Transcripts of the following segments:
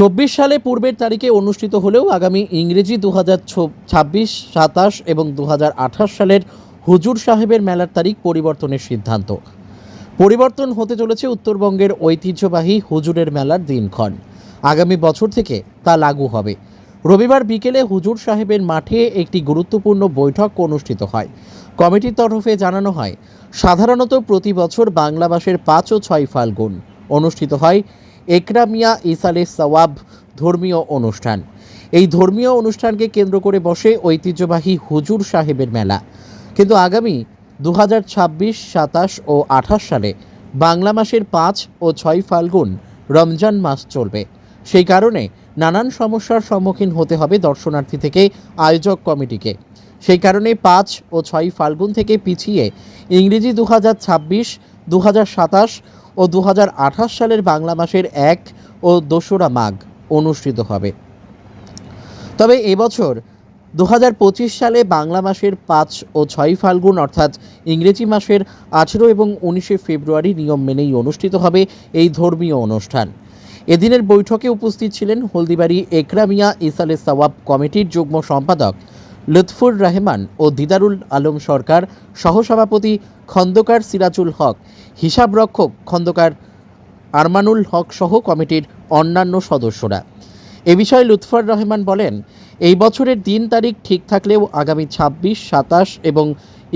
চব্বিশ সালে পূর্বের তারিখে অনুষ্ঠিত হলেও আগামী ইংরেজি দু হাজার ছাব্বিশ সাতাশ এবং দু হাজার আঠাশ সালের হুজুর সাহেবের মেলার তারিখ পরিবর্তনের সিদ্ধান্ত। পরিবর্তন হতে চলেছে উত্তরবঙ্গের ঐতিহ্যবাহী হুজুরের মেলার দিনক্ষণ। আগামী বছর থেকে তা লাগু হবে। রবিবার বিকেলে হুজুর সাহেবের মাঠে একটি গুরুত্বপূর্ণ বৈঠক অনুষ্ঠিত হয়। কমিটির তরফে জানানো হয়, সাধারণত প্রতি বছর বাংলা মাসের পাঁচ ও ছয় ফাল্গুন। অনুষ্ঠিত হয় একরামিয়া ইসালে সওয়াব ধর্মীয় অনুষ্ঠান। এই ধর্মীয় অনুষ্ঠানকে কেন্দ্র করে বসে ঐতিহ্যবাহী হুজুর সাহেবের মেলা। কিন্তু আগামী দু হাজার ছাব্বিশ, সাতাশ ও আঠাশ সালে বাংলা মাসের পাঁচ ও ছয় ফাল্গুন রমজান মাস চলবে। সেই কারণে নানান সমস্যার সম্মুখীন হতে হবে দর্শনার্থী থেকে, আয়োজক কমিটিকে। সেই কারণে পাঁচ ও ছয় ফাল্গুন থেকে পিছিয়ে ইংরেজি দু হাজার ছাব্বিশ দু হাজার সাতাশ ও দু হাজার আঠাশ সালের বাংলা মাসের এক ও দোসরা মাঘ অনুষ্ঠিত হবে। তবে এবছর দু হাজার পঁচিশ সালে বাংলা মাসের পাঁচ ও ছয় ফাল্গুন, অর্থাৎ ইংরেজি মাসের আঠেরো এবং উনিশে ফেব্রুয়ারি নিয়ম মেনেই অনুষ্ঠিত হবে এই ধর্মীয় অনুষ্ঠান। এদিনের বৈঠকে উপস্থিত ছিলেন হলদিবাড়ি একরামিয়া ইসালে সওয়াব কমিটির যুগ্ম সম্পাদক লুৎফুর রহমান ও দিদারুল আলম সরকার সহসভাপতি খন্দকার সিরাজুল হক হিসাবরক্ষক খন্দকার আরমানুল হক সহ কমিটির অন্যান্য সদস্যরা। এ বিষয়ে লুৎফর রহমান বলেন, এই বছরের দিন তারিখ ঠিক থাকলেও আগামী ছাব্বিশ, সাতাশ এবং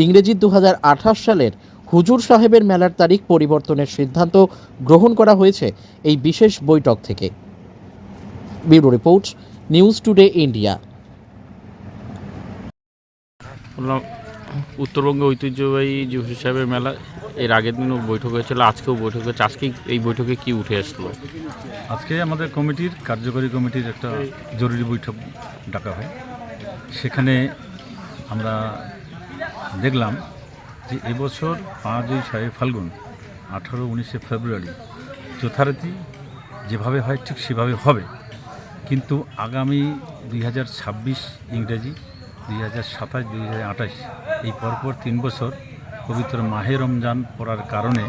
ইংরেজি দু হাজার আঠাশ সালের হুজুর সাহেবের মেলার তারিখ পরিবর্তনের সিদ্ধান্ত গ্রহণ করা হয়েছে এই বিশেষ বৈঠক থেকে। Bureau report, news today India. বললাম উত্তরবঙ্গে ঐতিহ্যবাহী যে হুজুর সাহেবের মেলা, এর আগের দিনও বৈঠক হয়েছিল, আজকেও বৈঠক হয়েছে। আজকে এই বৈঠকে কি উঠে আসলো? আজকে আমাদের কমিটির, কার্যকরী কমিটির একটা জরুরি বৈঠক ডাকা হয়। সেখানে আমরা দেখলাম যে এবছর পাঁচই ছয় ফাল্গুন, আঠারো উনিশে ফেব্রুয়ারি, যথারীতি যেভাবে হয় ঠিক সেভাবে হবে। কিন্তু আগামী দুই হাজার ছাব্বিশ ইংরেজি দুই হাজার সাতাশ, দুই হাজার আঠাশ, এই পরপর তিন বছর পবিত্র মাহে রমজান পড়ার কারণে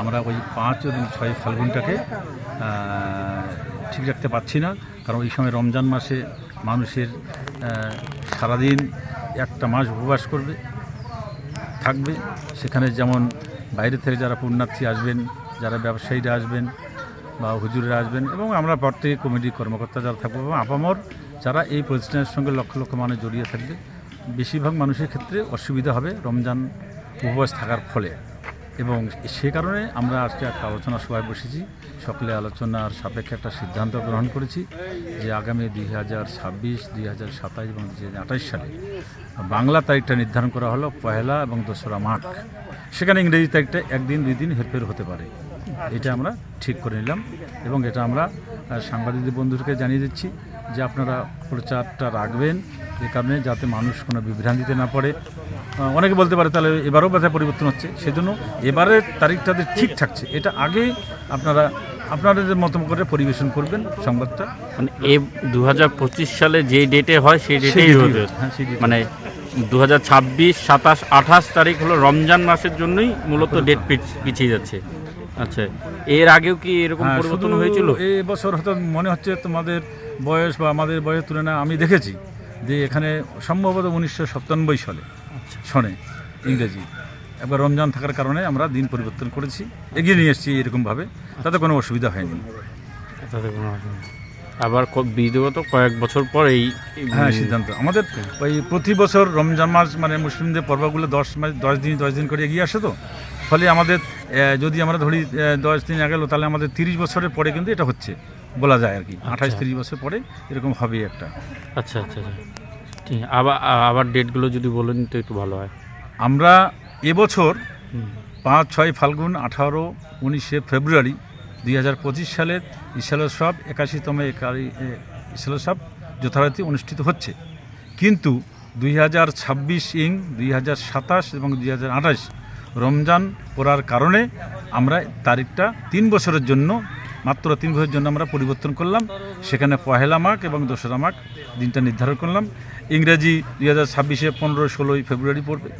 আমরা ওই পাঁচ এবং ছয় ফাল্গুনটাকে ঠিক রাখতে পারছি না। কারণ ওই সময় রমজান মাসে মানুষের সারাদিন একটা মাস উপবাস করবে, থাকবে। সেখানে যেমন বাইরে থেকে যারা পুণ্যার্থী আসবেন, যারা ব্যবসায়ীরা আসবেন বা হুজুরেরা আসবেন এবং আমরা প্রত্যেক কমিটি কর্মকর্তা যারা থাকব এবং আপামর যারা এই প্রতিষ্ঠানের সঙ্গে লক্ষ লক্ষ মানুষ জড়িয়ে থাকবে বেশিরভাগ মানুষের ক্ষেত্রে অসুবিধা হবে রমজান উপবাস থাকার ফলে। এবং সে কারণে আমরা আজকে একটা আলোচনা সভায় বসেছি। সকলে আলোচনার সাপেক্ষে একটা সিদ্ধান্ত গ্রহণ করেছি যে আগামী দুই হাজার ছাব্বিশ দুই হাজার সাতাশ এবং দুই হাজার আঠাশ সালে বাংলা তারিখটা নির্ধারণ করা হলো পয়লা এবং দোসরা মাঘ। সেখানে ইংরেজি তারিখটা একদিন দুই দিন হেরফের হতে পারে। এটা আমরা ঠিক করে নিলাম এবং এটা আমরা আহ, সাংবাদিকদের বন্ধুদেরকে জানিয়ে দিচ্ছি। যে আপনারা প্রচারটা রাখবেন এ কারণে যাতে মানুষ কোনো বিভ্রান্তিতে না পড়ে। অনেকে বলতে পারে তাহলে এবারও ব্যথা পরিবর্তন হচ্ছে সেজন্য এবারের তারিখটাতে ঠিক থাকছে এটা আগে আপনারা আপনাদের মতো করে পরিবেশন করবেন সংবাদটা। মানে এ দু হাজার পঁচিশ সালে যে ডেটে হয় সেই ডেটেই। হ্যাঁ, সেই মানে দু হাজার ছাব্বিশ সাতাশ আঠাশ তারিখ হলো রমজান মাসের জন্যই মূলত ডেট পিছিয়ে যাচ্ছে। আচ্ছা এর আগেও কি এরকম হ্যাঁ, পরিবর্তন হয়েছিল? এই বছর হয়তো মনে হচ্ছে তোমাদের বয়স বা আমাদের বয়সের তুলনায় আমি দেখেছি যে এখানে সম্ভবত উনিশশো সাতানব্বই সালে আচ্ছা। সনে ইংরেজি। এবার রমজান থাকার কারণে আমরা দিন পরিবর্তন করেছি এগিয়ে নিয়ে এসেছি এরকমভাবে। তাতে কোনো অসুবিধা হয়নি। তাতে কোনো। আবার বিগত কয়েক বছর পর এই হ্যাঁ সিদ্ধান্ত। আমাদের ওই প্রতি বছর রমজান মাস মানে মুসলিমদের পর্বগুলো দশ মাস দশ দিন দশ দিন করে এগিয়ে আসে তো। ফলে আমাদের যদি আমরা ধরি দশ দিন আগে তাহলে আমাদের তিরিশ বছরের পরে কিন্তু এটা হচ্ছে বলা যায় আর কি। আঠাশ তিরিশ বছর পরে এরকম হবে একটা। আচ্ছা আচ্ছা আচ্ছা। ঠিক আবার আবার ডেটগুলো যদি বলেন তো একটু ভালো হয়। আমরা এবছর। পাঁচ ছয় ফাল্গুন আঠারো উনিশে ফেব্রুয়ারি দুই হাজার পঁচিশ সালের ইসালোৎসব একাশিতম ইসালোৎসব যথারীতি অনুষ্ঠিত হচ্ছে। কিন্তু দুই হাজার ছাব্বিশ ইং দুই হাজার সাতাশ এবং দুই হাজার আঠাশ রমজান পড়ার কারণে আমরা তারিখটা তিন বছরের জন্য মাত্র তিন বছরের জন্য আমরা পরিবর্তন করলাম। সেখানে পহেলা মাঘ এবং দোসরা মাঘ দিনটা নির্ধারণ করলাম। ইংরেজি দুই হাজার ছাব্বিশে পনেরো ষোলোই ফেব্রুয়ারি পড়বে।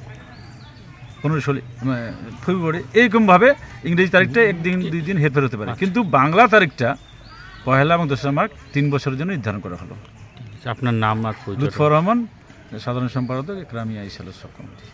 পনেরো ষোলো ফেব্রুয়ারি এইরকমভাবে ইংরেজি তারিখটা একদিন দুই দিন হেরফের হতে পারে। কিন্তু বাংলা তারিখটা পহেলা এবং দোসরা মার্চ তিন বছরের জন্য নির্ধারণ করা হলো। আপনার নাম আর লুৎফর রহমান সাধারণ সম্পাদক গ্রামীয় আইসাল সব কমিটি।